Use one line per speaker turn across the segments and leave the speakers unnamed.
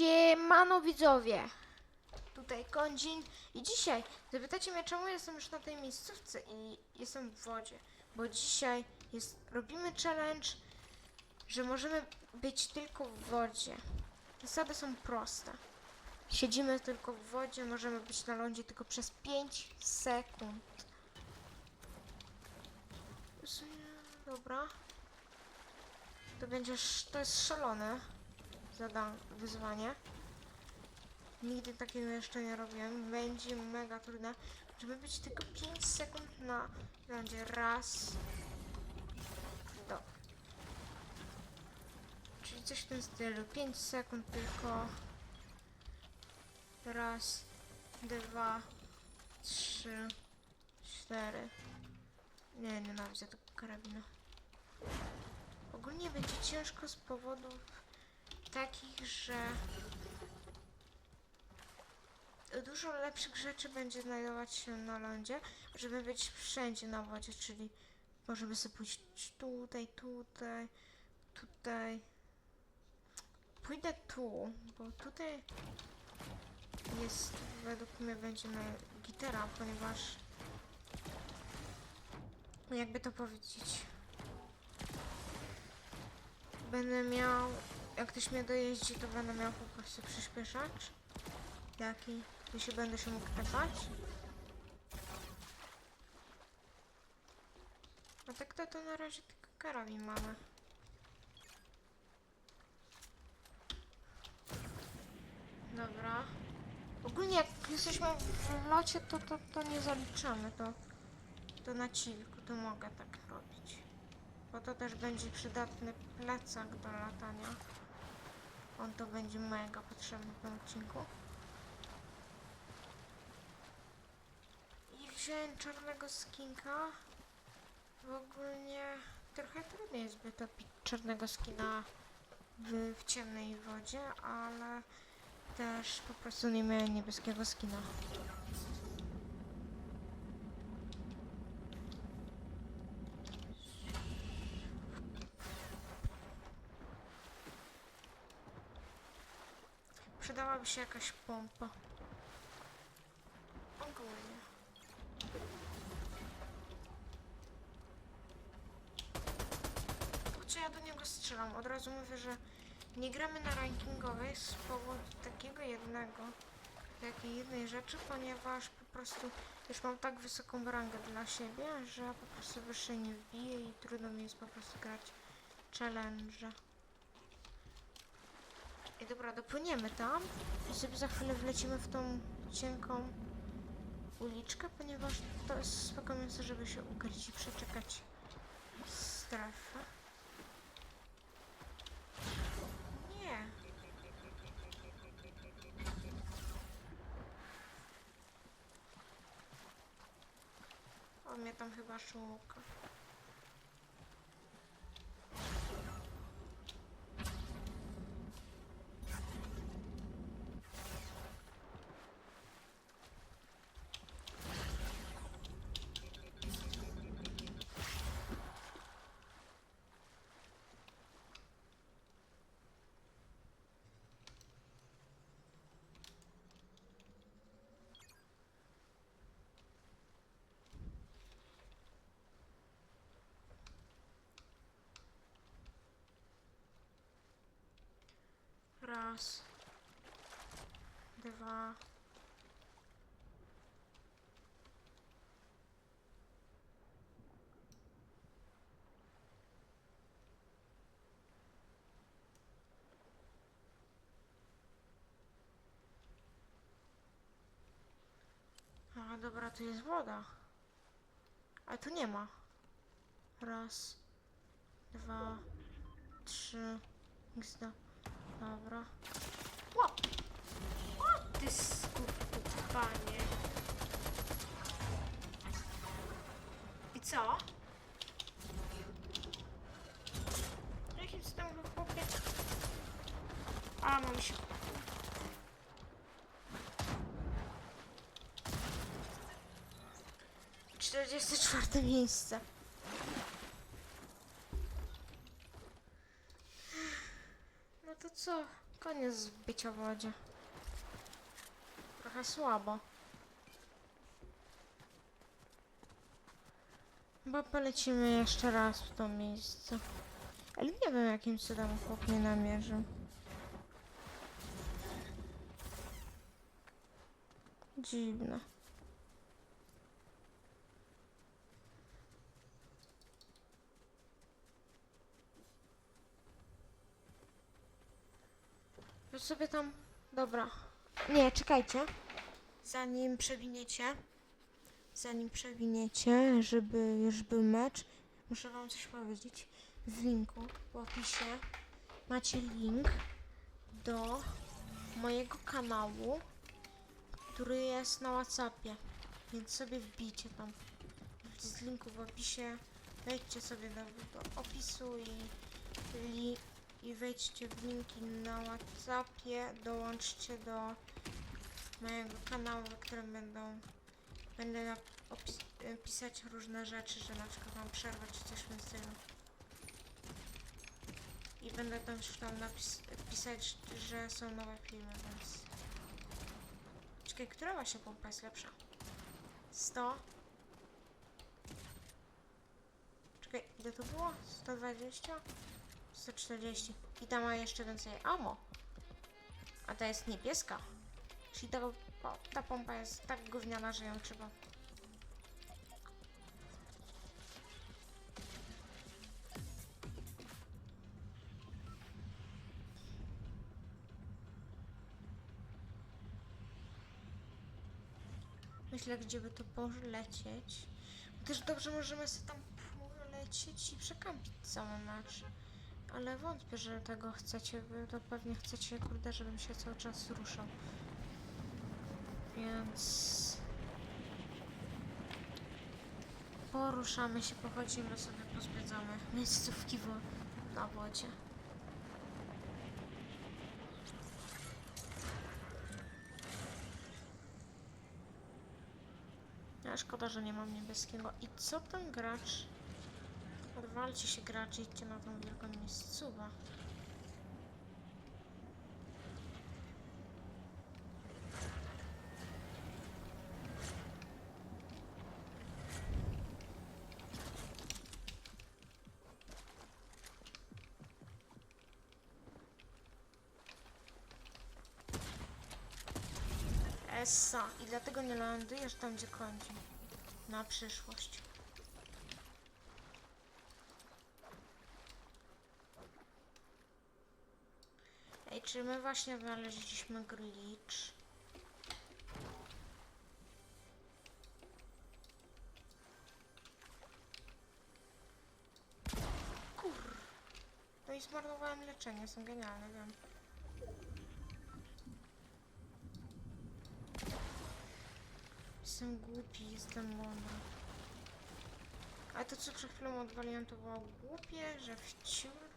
Siemano widzowie! Tutaj Kondzin i dzisiaj zapytacie mnie czemu jestem już na tej miejscówce i jestem w wodzie. Bo dzisiaj jest, robimy challenge, że możemy być tylko w wodzie. Zasady są proste. Siedzimy tylko w wodzie, możemy być na lądzie tylko przez 5 sekund. Dobra. To będzie, sz- to jest szalone zadam wyzwanie. Nigdy takiego jeszcze nie robiłem. Będzie mega trudne. Żeby być tylko 5 sekund na lądzie. Raz. Do. Czyli coś w tym stylu. 5 sekund tylko. Raz. Dwa. Trzy. Cztery. Nie, nienawidzę tego karabinu. Ogólnie będzie ciężko z powodów takich, że dużo lepszych rzeczy będzie znajdować się na lądzie, żeby być wszędzie na wodzie, czyli możemy sobie pójść tutaj, tutaj, tutaj. Pójdę tu, bo tutaj jest, według mnie będzie gitara, ponieważ jakby to powiedzieć będę miał, jak ktoś mnie dojeździ, to będę miał po prostu przyspieszacz. Jaki? Jeśli będę się mógł tepać. A tak to, to na razie tylko karabin mamy. Dobra. Ogólnie jak jesteśmy w locie, to, to, to nie zaliczamy. To, to na chillku, to mogę tak robić. Bo to też będzie przydatny plecak do latania. On to będzie mega potrzebny w tym odcinku. I wziąłem czarnego skinka. W ogóle trochę trudniej jest by topić czarnego skina w, w ciemnej wodzie, ale też po prostu nie miałem niebieskiego skina. Przydałaby się jakaś pompa. Ogólnie. Po co ja do niego strzelam? Od razu mówię, że nie gramy na rankingowej z powodu takiego jednego, takiej jednej rzeczy, ponieważ po prostu już mam tak wysoką rangę dla siebie, że po prostu wyżej nie wbiję i trudno mi jest po prostu grać challenge. I dobra, dopłyniemy tam i sobie za chwilę wlecimy w tą cienką uliczkę, ponieważ to jest spoko miejsce, żeby się ukryć i przeczekać strefę. Nie. On mnie tam chyba szuka. Raz. Dwa. A, dobra, tu jest woda. A tu nie ma. Raz. Dwa. Trzy. Gzda. Dobra. Ło! O, ty skupanie. I co? Jakim z tym chłopie? A, mam się... Czterdzieste czwarte miejsce. No to co? Koniec bycia w wodzie. Trochę słabo. Chyba polecimy jeszcze raz w to miejsce. Ale nie wiem jakim cudem chłop nie namierzył. Dziwne. Wy sobie tam... Dobra. Nie, czekajcie. Zanim przewiniecie... Zanim przewiniecie, żeby już był mecz, muszę wam coś powiedzieć. W linku, w opisie macie link do mojego kanału, który jest na Whatsappie. Więc sobie wbijcie tam. Z linku w opisie. Wejdźcie sobie do, do opisu i, li, i wejdźcie w linki na Whatsappie. Dołączcie do mojego kanału, w którym będą będę e, pisać różne rzeczy, że na przykład mam przerwę czy coś w tym stylu. I będę tam tam napis, że są nowe filmy, więc... Czekaj, która właśnie pompa jest lepsza? 100? Czekaj, ile to było? 120? 140. I ta ma jeszcze więcej ammo. A ta jest niebieska. Czyli ta, ta pompa jest tak gówniana, że ją trzeba... Myślę, gdzie by to polecieć. Też dobrze możemy sobie tam polecieć i przekampić cały mecz. Ale wątpię, że tego chcecie, wy to pewnie chcecie, kurde, żebym się cały czas ruszał. Więc... Poruszamy się, pochodzimy sobie, pozwiedzamy miejscówki wo na wodzie. Ja szkoda, że nie mam niebieskiego. I co ten gracz? Odwalcie się gracz, idźcie na tą wielką miejscówę. Essa. I dlatego nie lądujesz tam, gdzie kończy. Na przyszłość. Ej, czy my właśnie znaleźliśmy glitch? Kur... No i zmarnowałem leczenie, jestem genialny, wiem. Jestem głupi, jestem mądry. A to co przed chwilą odwaliłem to było głupie, że wciul.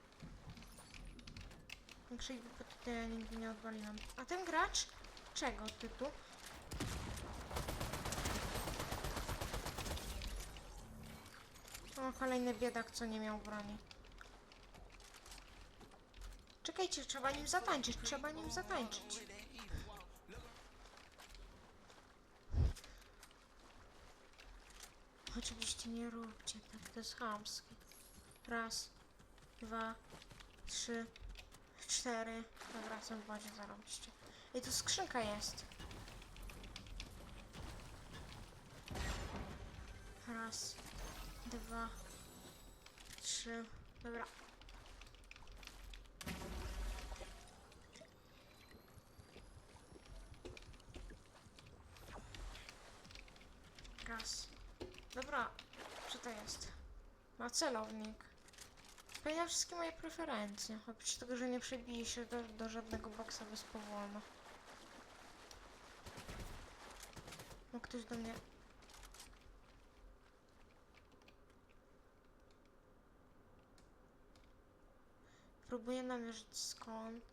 Większej głupoty nigdy nie odwaliłem. A ten gracz? Czego ty tu? O, kolejny biedak, co nie miał broni. Czekajcie, trzeba nim zatańczyć, trzeba nim zatańczyć. Oczywiście nie róbcie tak, to jest chamskie. Raz, dwa, trzy, cztery. Dobra, są w wodzie, zarobiście. I tu skrzynka jest. Raz, dwa, trzy. Dobra. Raz. Dobra, co to jest? Ma celownik. Spełnia wszystkie moje preferencje. Oprócz tego, że nie przebije się do, do żadnego boksa bezpowolno. No ktoś do mnie... Próbuję namierzyć skąd.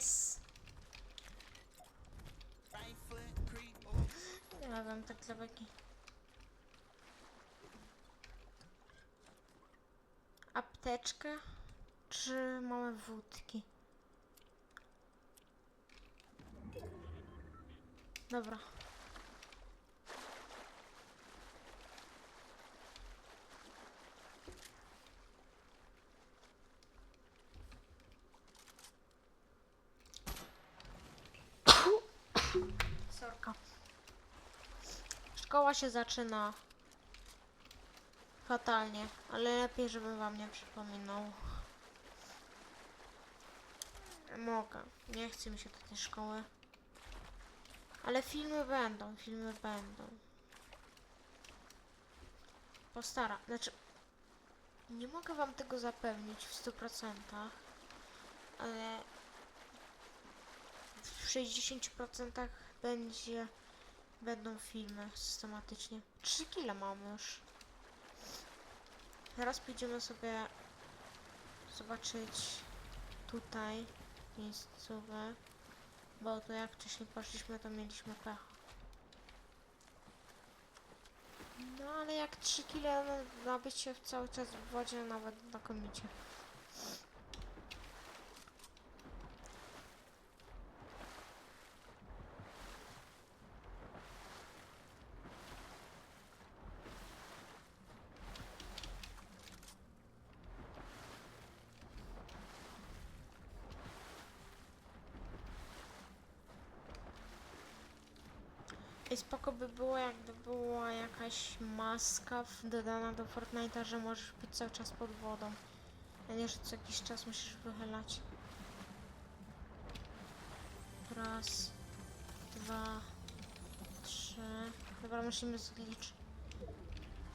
Yes. Nie ma wam tak lewaki. Apteczka? Czy mamy wódki? Dobra. Szkoła się zaczyna fatalnie, ale lepiej, żebym wam nie przypominał. Mogę. Nie chce mi się do tej szkoły. Ale filmy będą, filmy będą. Postara. Znaczy, nie mogę wam tego zapewnić w 100%, ale w 60% będzie będą filmy systematycznie. 3 kile mamy już. Teraz pójdziemy sobie zobaczyć tutaj miejscowe, bo to jak wcześniej poszliśmy, to mieliśmy pecha. No ale jak 3 kile na bycie cały czas w wodzie, nawet znakomicie. I spoko by było, jakby była jakaś maska dodana do Fortnite'a, że możesz być cały czas pod wodą. A nie, że co jakiś czas musisz wychylać. Raz, dwa, trzy. Dobra, musimy zglicz.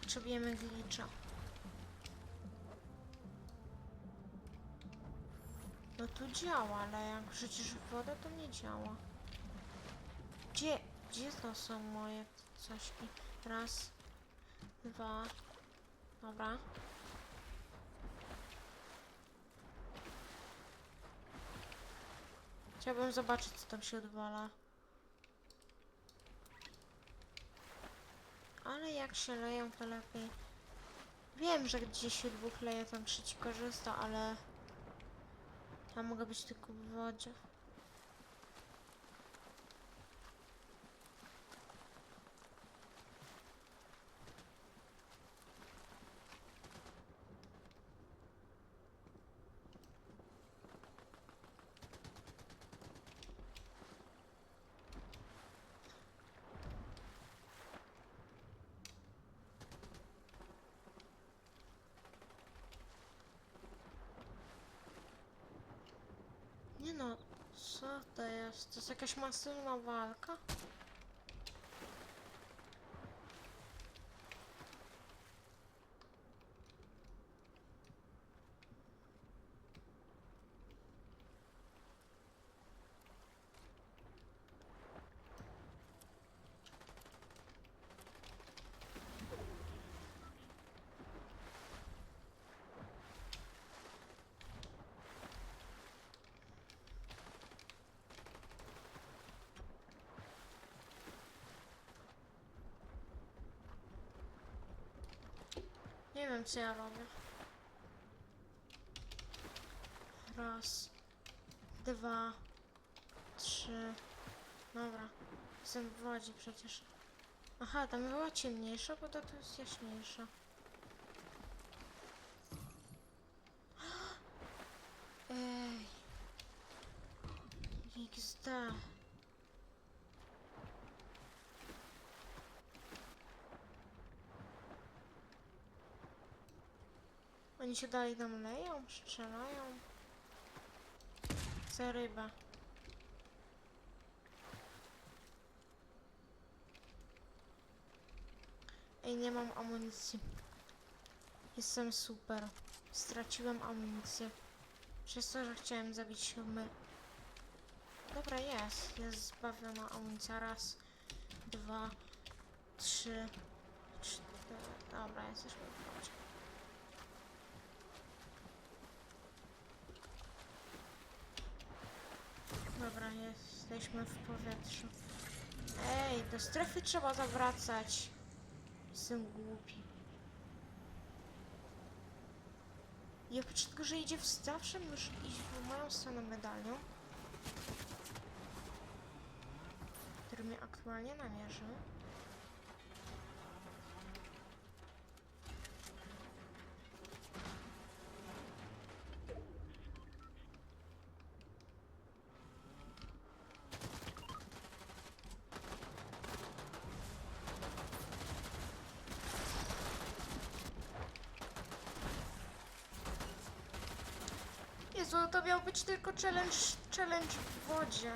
Potrzebujemy glicza. No tu działa, ale jak w wodę, to nie działa. Gdzie, to są moje cośki? Raz, dwa, dobra. Chciałbym zobaczyć, co tam się odwala. Ale jak się leją, to lepiej. Wiem, że gdzieś się dwóch leje, tam trzeci korzysta, ale... Ja mogę być tylko w wodzie. Nie no, co to jest? Jakaś masywna walka? Nie wiem, co ja robię. Raz, dwa, trzy. Dobra, jestem w wodzie przecież. Aha, tam była ciemniejsza, bo to tu jest jaśniejsza. Ej. XD. Oni się dalej tam leją, strzelają. Za rybę. Ej, nie mam amunicji. Jestem super. Straciłem amunicję. Przez to, że chciałem zabić siódmy. Dobra, jest. Jest zbawiona amunicja. Raz, dwa, trzy, cztery. Dobra, jesteśmy w wodzie. Dobra, jesteśmy w powietrzu. Ej, do strefy trzeba zawracać. Jestem głupi. Ja oprócz tego, że idzie w zawsze muszę iść w moją stronę medalion. Który mnie aktualnie namierzy. Jezu, to miał być tylko challenge, challenge w wodzie.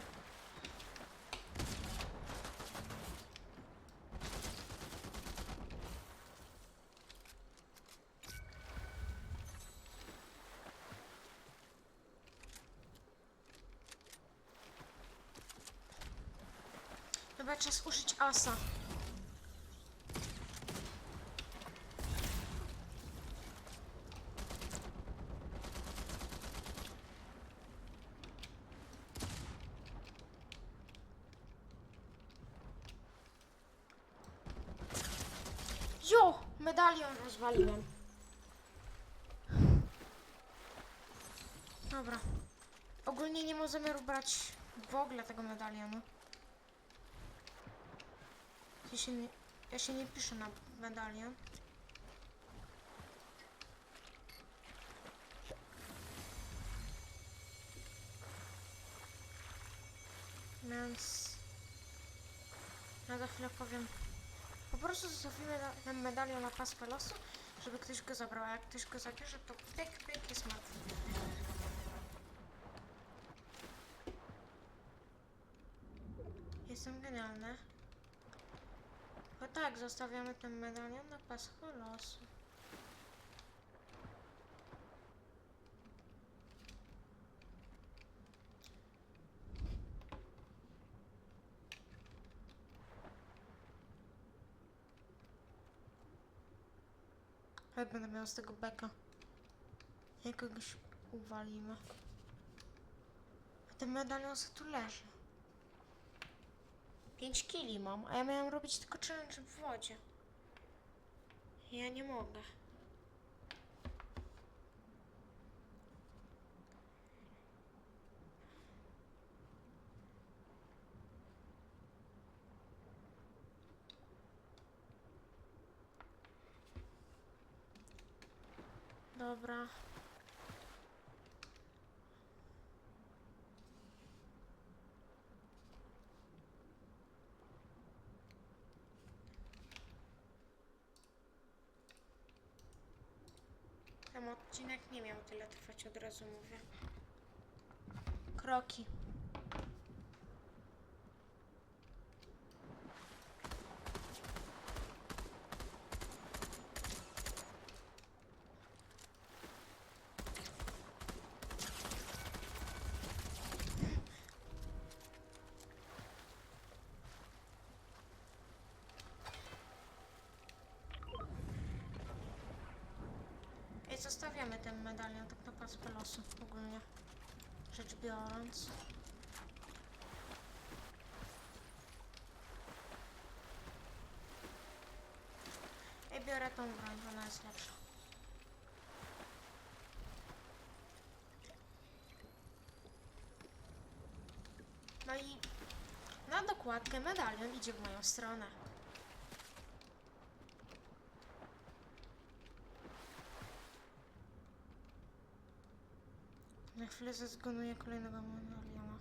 Chyba czas użyć asa. Jo! Medalion rozwaliłem. Dobra. Ogólnie nie mam zamiaru brać w ogóle tego medalionu. Ja się nie, ja się nie piszę na medalion. Więc... Ja za chwilę powiem... Po prostu zostawimy ten medalion na paskę losu, żeby ktoś go zabrał. A jak ktoś go zabierze, to pyk, pyk jest martwy. Jestem genialny. No tak, zostawiamy ten medalion na pasku losu. Ale będę miał z tego beka. Jakiegoś uwalimy. A ten medalion tu leży. 5 kili mam, a ja miałem robić tylko challenge w wodzie. Ja nie mogę. Dobra. Ten odcinek nie miał tyle trwać, od razu mówię. Kroki. Zostawiamy ten medalion tak na paskę losu ogólnie rzecz biorąc. I biorę tą broń, ona jest lepsza. No i na dokładkę medalion idzie w moją stronę. Na chwilę zezgonuję kolejnego medaliona.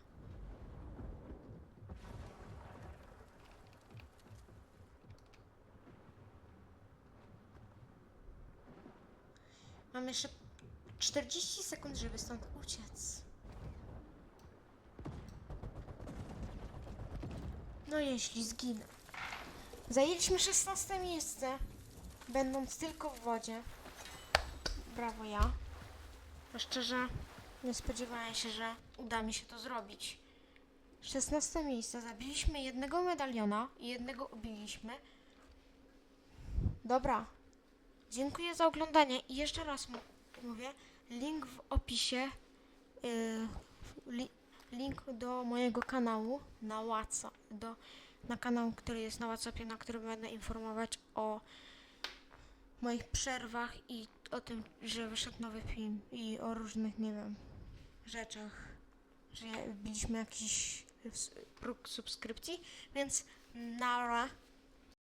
Mam jeszcze 40 sekund, żeby stąd uciec. No jeśli zginę. Zajęliśmy 16 miejsce, będąc tylko w wodzie. Brawo ja. A szczerze, nie spodziewałem się, że uda mi się to zrobić. 16 miejsce. Zabiliśmy jednego medaliona i jednego ubiliśmy. Dobra. Dziękuję za oglądanie i jeszcze raz mówię, link w opisie, yy, li, link do mojego kanału na WhatsApp, do na kanał, który jest na Whatsappie, na którym będę informować o moich przerwach i o tym, że wyszedł nowy film i o różnych, nie wiem, rzeczach, że wbiliśmy jakiś próg subskrypcji, więc nara.